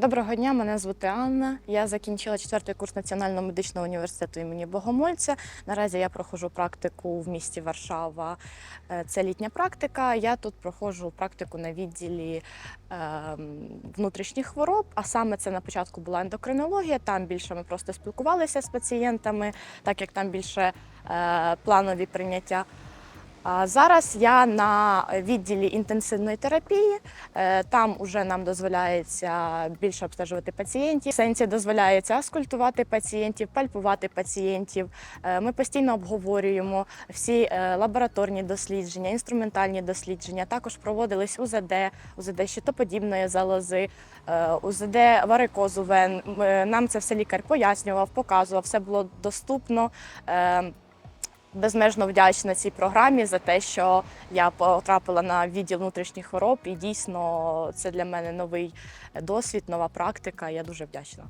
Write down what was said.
Доброго дня, мене звати Анна. Я закінчила четвертий курс Національного медичного університету імені Богомольця. Наразі я проходжу практику в місті Варшава. Е, Це літня практика. Я тут проходжу практику на відділі ем, внутрішніх хвороб, а саме це на початку була ендокринологія. Там більше ми просто спілкувалися з пацієнтами, так як там більше е, планові прийняття. Зараз я на відділі інтенсивної терапії. Е, Там уже нам дозволяється більше обстежувати пацієнтів. В сенсі дозволяється аскультувати пацієнтів, пальпувати пацієнтів. Е, Ми постійно обговорюємо всі е, лабораторні дослідження, інструментальні дослідження. Також проводились УЗД, УЗД щитоподібної залози, УЗД варикозу вен. Нам це все лікар пояснював, показував, все було доступно. Безмежно вдячна цій програмі за те, що я потрапила на відділ внутрішніх хвороб, і дійсно це для мене новий досвід, нова практика. Я дуже вдячна.